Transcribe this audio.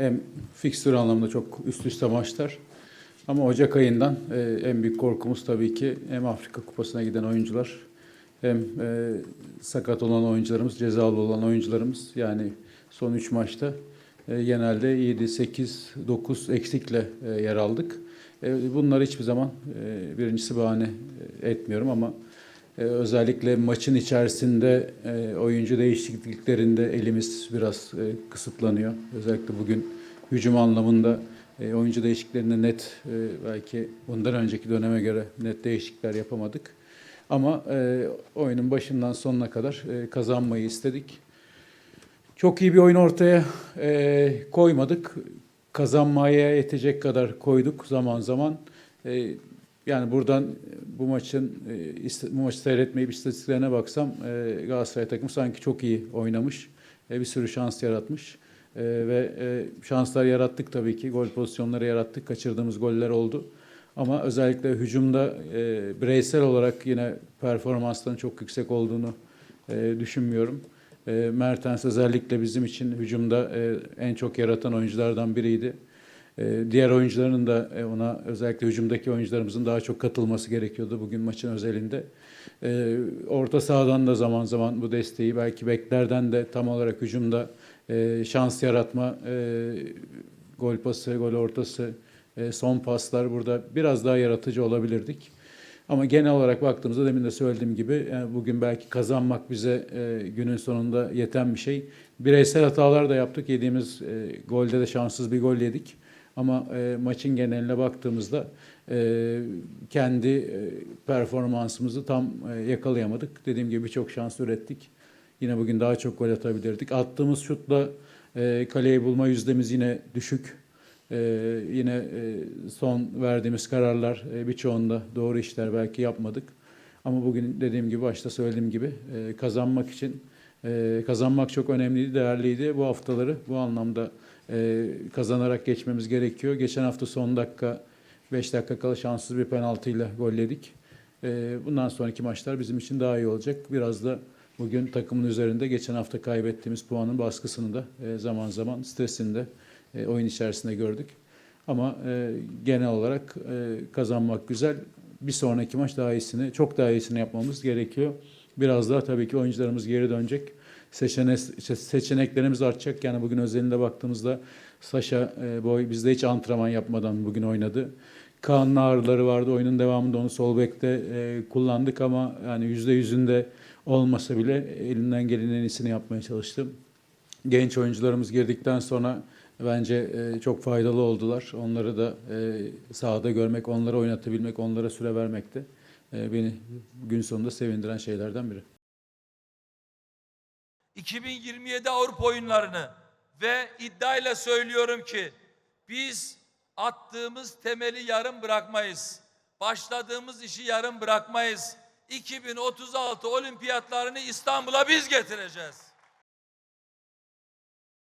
hem fikstür anlamında çok üst üste maçlar. Ama Ocak ayından e, en büyük korkumuz tabii ki hem Afrika Kupası'na giden oyuncular hem e, sakat olan oyuncularımız, cezalı olan oyuncularımız. Yani son 3 maçta e, genelde 7, 8, 9 eksikle e, yer aldık. E, bunları hiçbir zaman e, birincisi bahane e, etmiyorum ama özellikle maçın içerisinde e, oyuncu değişikliklerinde elimiz biraz e, kısıtlanıyor. Özellikle bugün hücum anlamında e, oyuncu değişikliklerinde net belki bundan önceki döneme göre net değişiklikler yapamadık. Ama oyunun başından sonuna kadar kazanmayı istedik. Çok iyi bir oyun ortaya koymadık. Kazanmaya yetecek kadar koyduk zaman zaman. E, yani buradan bu maçın e, bu maçı seyretmeyip istatistiklerine baksam e, Galatasaray takımı sanki çok iyi oynamış. E, bir sürü şans yaratmış. E, ve e, şanslar yarattık tabii ki. Gol pozisyonları yarattık. Kaçırdığımız goller oldu. Ama özellikle hücumda e, bireysel olarak yine performansların çok yüksek olduğunu e, düşünmüyorum. E, Mertens özellikle bizim için hücumda e, en çok yaratan oyunculardan biriydi. E, diğer oyuncuların da e, ona özellikle hücumdaki oyuncularımızın daha çok katılması gerekiyordu bugün maçın özelinde. E, orta sahadan da zaman zaman bu desteği belki beklerden de tam olarak hücumda e, şans yaratma, e, gol pası, gol ortası, son paslar burada biraz daha yaratıcı olabilirdik. Ama genel olarak baktığımızda demin de söylediğim gibi yani bugün belki kazanmak bize e, günün sonunda yeten bir şey. Bireysel hatalar da yaptık. Yediğimiz e, golde de şanssız bir gol yedik. Ama e, maçın geneline baktığımızda e, kendi e, performansımızı tam e, yakalayamadık. Dediğim gibi birçok şans ürettik. Yine bugün daha çok gol atabilirdik. Attığımız şutla e, kaleyi bulma yüzdemiz yine düşük. E, yine e, son verdiğimiz kararlar e, birçoğunda doğru işler belki yapmadık. Ama bugün dediğim gibi başta söylediğim gibi e, kazanmak için e, kazanmak çok önemliydi, değerliydi. Bu haftaları bu anlamda e, kazanarak geçmemiz gerekiyor. Geçen hafta son dakika 5 dakika kala şanssız bir penaltıyla gol yedik. E, bundan sonraki maçlar bizim için daha iyi olacak. Biraz da bugün takımın üzerinde geçen hafta kaybettiğimiz puanın baskısını da e, zaman zaman stresini de e, oyun içerisinde gördük. Ama e, genel olarak kazanmak güzel. Bir sonraki maç daha iyisini, çok daha iyisini yapmamız gerekiyor. Biraz daha tabii ki oyuncularımız geri dönecek. Seçene, seçeneklerimiz artacak. Yani bugün özelinde baktığımızda Saşa e, Boy bizde hiç antrenman yapmadan bugün oynadı. Kaan'ın ağrıları vardı. Oyunun devamında onu sol bekte e, kullandık ama yani yüzde yüzünde olmasa bile elinden gelenin en iyisini yapmaya çalıştım. Genç oyuncularımız girdikten sonra bence e, çok faydalı oldular. Onları da e, sahada görmek, onları oynatabilmek, onlara süre vermek de beni gün sonunda sevindiren şeylerden biri. 2027 Avrupa oyunlarını ve iddiayla söylüyorum ki biz attığımız temeli yarım bırakmayız. Başladığımız işi yarım bırakmayız. 2036 olimpiyatlarını İstanbul'a biz getireceğiz.